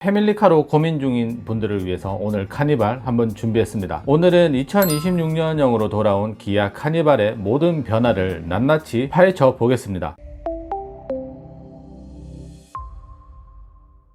패밀리카로 고민 중인 분들을 위해서 오늘 카니발 한번 준비했습니다. 오늘은 2026년형으로 돌아온 기아 카니발의 모든 변화를 낱낱이 파헤쳐 보겠습니다.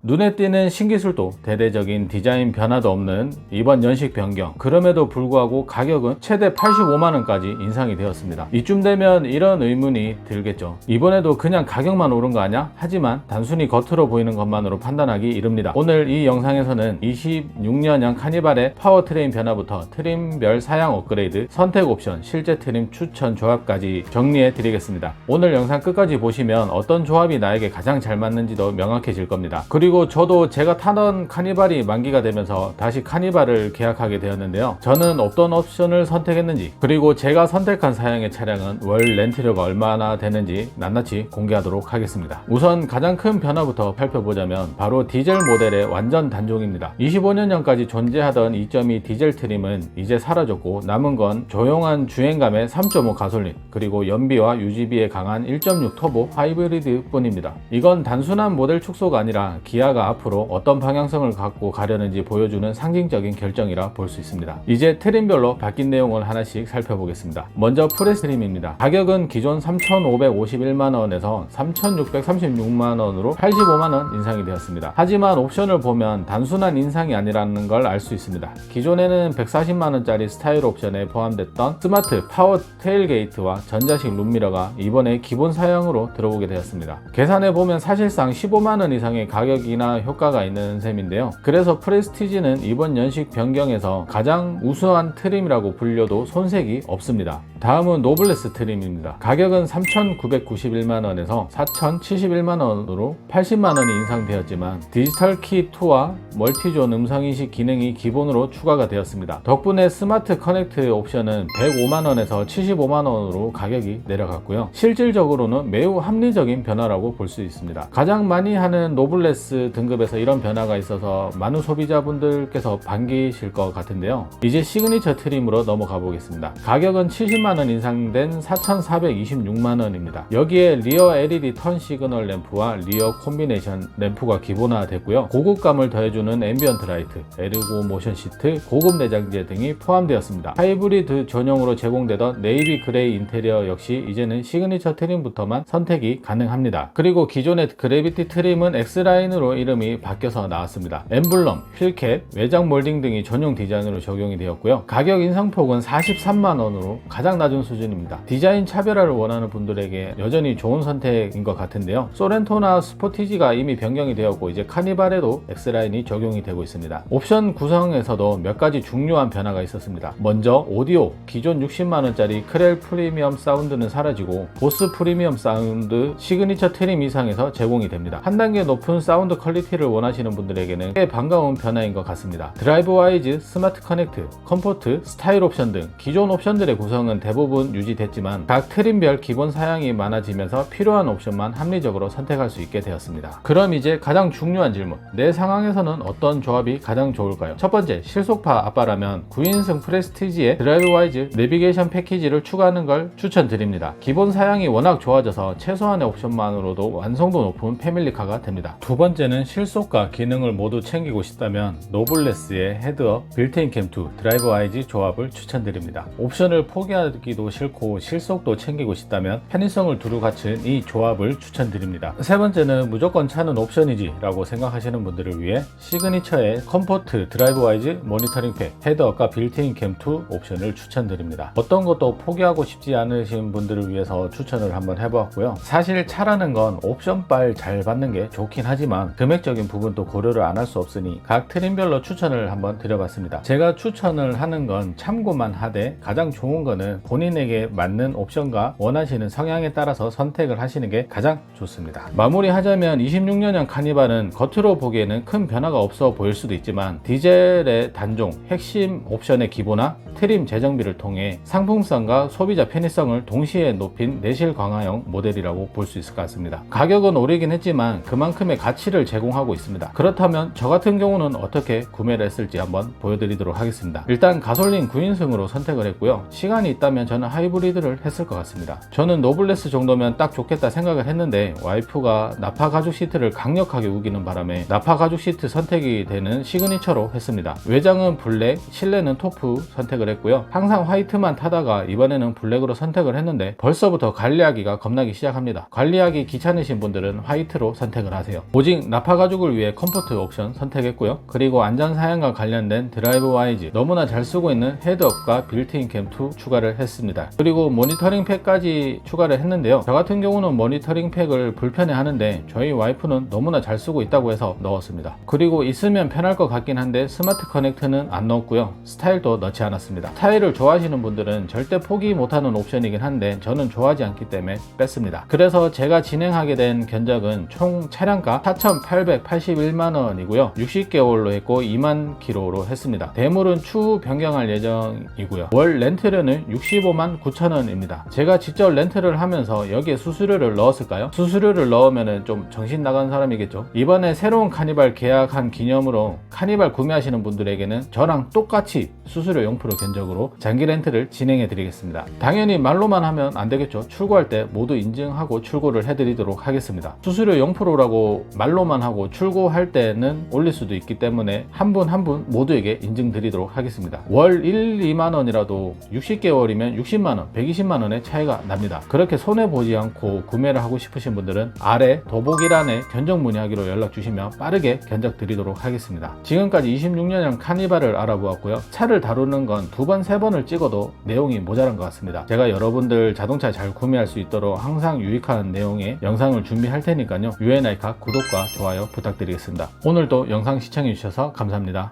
눈에 띄는 신기술도 대대적인 디자인 변화도 없는 이번 연식 변경. 그럼에도 불구하고 가격은 최대 85만원까지 인상이 되었습니다. 이쯤 되면 이런 의문이 들겠죠. 이번에도 그냥 가격만 오른 거 아냐? 하지만 단순히 겉으로 보이는 것만으로 판단하기 이릅니다. 오늘 이 영상에서는 26년형 카니발의 파워트레인 변화부터 트림별 사양 업그레이드 선택 옵션 실제 트림 추천 조합까지 정리해 드리겠습니다. 오늘 영상 끝까지 보시면 어떤 조합이 나에게 가장 잘 맞는지도 명확해질 겁니다. 그리고 저도 제가 타던 카니발이 만기가 되면서 다시 카니발을 계약하게 되었는데요. 저는 어떤 옵션을 선택했는지 그리고 제가 선택한 사양의 차량은 월 렌트료가 얼마나 되는지 낱낱이 공개하도록 하겠습니다. 우선 가장 큰 변화부터 살펴보자면 바로 디젤 모델의 완전 단종입니다. 25년형까지 존재하던 2.2 디젤 트림은 이제 사라졌고 남은 건 조용한 주행감의 3.5 가솔린 그리고 연비와 유지비에 강한 1.6 터보 하이브리드 뿐입니다. 이건 단순한 모델 축소가 아니라 기아 기아가 앞으로 어떤 방향성을 갖고 가려는지 보여주는 상징적인 결정이라 볼 수 있습니다. 이제 트림별로 바뀐 내용을 하나씩 살펴보겠습니다. 먼저 프레스 트림입니다. 가격은 기존 3,551만원에서 3,636만원으로 85만원 인상이 되었습니다. 하지만 옵션을 보면 단순한 인상이 아니라는 걸 알 수 있습니다. 기존에는 140만원짜리 스타일 옵션에 포함됐던 스마트 파워 테일게이트와 전자식 룸미러가 이번에 기본 사양으로 들어오게 되었습니다. 계산해 보면 사실상 15만원 이상의 가격이 나 효과가 있는 셈인데요. 그래서 프레스티지는 이번 연식 변경에서 가장 우수한 트림이라고 불려도 손색이 없습니다. 다음은 노블레스 트림입니다. 가격은 3,991만원에서 4,071만원으로 80만원이 인상되었지만 디지털 키2와 멀티존 음성인식 기능이 기본으로 추가가 되었습니다. 덕분에 스마트 커넥트 옵션은 105만원에서 75만원으로 가격이 내려갔고요. 실질적으로는 매우 합리적인 변화라고 볼 수 있습니다. 가장 많이 하는 노블레스 등급에서 이런 변화가 있어서 많은 소비자분들께서 반기실 것 같은데요. 이제 시그니처 트림으로 넘어가 보겠습니다. 가격은 70만원 인상된 4,426만원입니다. 여기에 리어 LED 턴 시그널 램프와 리어 콤비네이션 램프가 기본화됐고요. 고급감을 더해주는 앰비언트 라이트, 에르고 모션 시트, 고급 내장재 등이 포함되었습니다. 하이브리드 전용으로 제공되던 네이비 그레이 인테리어 역시 이제는 시그니처 트림부터만 선택이 가능합니다. 그리고 기존의 그래비티 트림은 X라인으로 이름이 바뀌어서 나왔습니다. 엠블럼, 휠캡, 외장 몰딩 등이 전용 디자인으로 적용이 되었고요. 가격 인상폭은 43만원으로 가장 낮은 수준입니다. 디자인 차별화를 원하는 분들에게 여전히 좋은 선택인 것 같은데요. 소렌토나 스포티지가 이미 변경이 되었고 이제 카니발에도 X라인이 적용이 되고 있습니다. 옵션 구성에서도 몇 가지 중요한 변화가 있었습니다. 먼저 오디오, 기존 60만원짜리 크렐 프리미엄 사운드는 사라지고 보스 프리미엄 사운드 시그니처 트림 이상에서 제공이 됩니다. 한 단계 높은 사운드 퀄리티를 원하시는 분들에게는 꽤 반가운 변화인 것 같습니다. 드라이브 와이즈, 스마트 커넥트, 컴포트, 스타일 옵션 등 기존 옵션들의 구성은 대부분 유지됐지만 각 트림별 기본 사양이 많아지면서 필요한 옵션만 합리적으로 선택할 수 있게 되었습니다. 그럼 이제 가장 중요한 질문. 내 상황에서는 어떤 조합이 가장 좋을까요? 첫 번째, 실속파 아빠라면 9인승 프레스티지에 드라이브 와이즈 내비게이션 패키지를 추가하는 걸 추천드립니다. 기본 사양이 워낙 좋아져서 최소한의 옵션만으로도 완성도 높은 패밀리카가 됩니다. 두 번째 는 실속과 기능을 모두 챙기고 싶다면 노블레스의 헤드업, 빌트인 캠2, 드라이브 와이즈 조합을 추천드립니다. 옵션을 포기하기도 싫고 실속도 챙기고 싶다면 편의성을 두루 갖춘 이 조합을 추천드립니다. 세 번째는 무조건 차는 옵션이지 라고 생각하시는 분들을 위해 시그니처의 컴포트, 드라이브 와이즈, 모니터링 팩, 헤드업과 빌트인 캠2 옵션을 추천드립니다. 어떤 것도 포기하고 싶지 않으신 분들을 위해서 추천을 한번 해보았고요. 사실 차라는 건 옵션빨 잘 받는 게 좋긴 하지만 금액적인 부분도 고려를 안 할 수 없으니 각 트림별로 추천을 한번 드려봤습니다. 제가 추천을 하는 건 참고만 하되 가장 좋은 거는 본인에게 맞는 옵션과 원하시는 성향에 따라서 선택을 하시는 게 가장 좋습니다. 마무리하자면 26년형 카니발은 겉으로 보기에는 큰 변화가 없어 보일 수도 있지만 디젤의 단종, 핵심 옵션의 기본화, 트림 재정비를 통해 상품성과 소비자 편의성을 동시에 높인 내실 강화형 모델이라고 볼 수 있을 것 같습니다. 가격은 오르긴 했지만 그만큼의 가치를 혜택을 제공하고 있습니다. 그렇다면 저 같은 경우는 어떻게 구매를 했을지 한번 보여드리도록 하겠습니다. 일단 가솔린 9인승으로 선택을 했고요. 시간이 있다면 저는 하이브리드를 했을 것 같습니다. 저는 노블레스 정도면 딱 좋겠다 생각을 했는데 와이프가 나파 가죽 시트를 강력하게 우기는 바람에 나파 가죽 시트 선택이 되는 시그니처로 했습니다. 외장은 블랙, 실내는 토프 선택을 했고요. 항상 화이트만 타다가 이번에는 블랙으로 선택을 했는데 벌써부터 관리하기가 겁나기 시작합니다. 관리하기 귀찮으신 분들은 화이트로 선택을 하세요. 오직 나파 가죽을 위해 컴포트 옵션 선택했고요. 그리고 안전 사양과 관련된 드라이브 와이즈 너무나 잘 쓰고 있는 헤드업과 빌트인 캠2 추가를 했습니다. 그리고 모니터링 팩까지 추가를 했는데요. 저 같은 경우는 모니터링 팩을 불편해 하는데 저희 와이프는 너무나 잘 쓰고 있다고 해서 넣었습니다. 그리고 있으면 편할 것 같긴 한데 스마트 커넥트는 안 넣었고요. 스타일도 넣지 않았습니다. 스타일을 좋아하시는 분들은 절대 포기 못하는 옵션이긴 한데 저는 좋아하지 않기 때문에 뺐습니다. 그래서 제가 진행하게 된 견적은 총 차량가 4,881만 원이고요. 60개월로 했고 2만 킬로로 했습니다. 대물은 추후 변경할 예정이고요. 월 렌트료는 65만 9천 원입니다. 제가 직접 렌트를 하면서 여기에 수수료를 넣었을까요? 수수료를 넣으면 좀 정신 나간 사람이겠죠. 이번에 새로운 카니발 계약한 기념으로 카니발 구매하시는 분들에게는 저랑 똑같이 수수료 0% 견적으로 장기 렌트를 진행해 드리겠습니다. 당연히 말로만 하면 안 되겠죠. 출고할 때 모두 인증하고 출고를 해 드리도록 하겠습니다. 수수료 0%라고 말로 만 하고 출고할 때는 올릴 수도 있기 때문에 한 분 한 분 모두에게 인증 드리도록 하겠습니다. 월 1, 2만 원이라도 60개월이면 60만 원, 120만 원의 차이가 납니다. 그렇게 손해 보지 않고 구매를 하고 싶으신 분들은 아래 더보기란에 견적 문의하기로 연락 주시면 빠르게 견적 드리도록 하겠습니다. 지금까지 26년형 카니발을 알아보았고요. 차를 다루는 건 두 번, 세 번을 찍어도 내용이 모자란 것 같습니다. 제가 여러분들 자동차 잘 구매할 수 있도록 항상 유익한 내용의 영상을 준비할 테니까요. 유엔아이카 구독과 좋아요 부탁드리겠습니다. 오늘도 영상 시청해주셔서 감사합니다.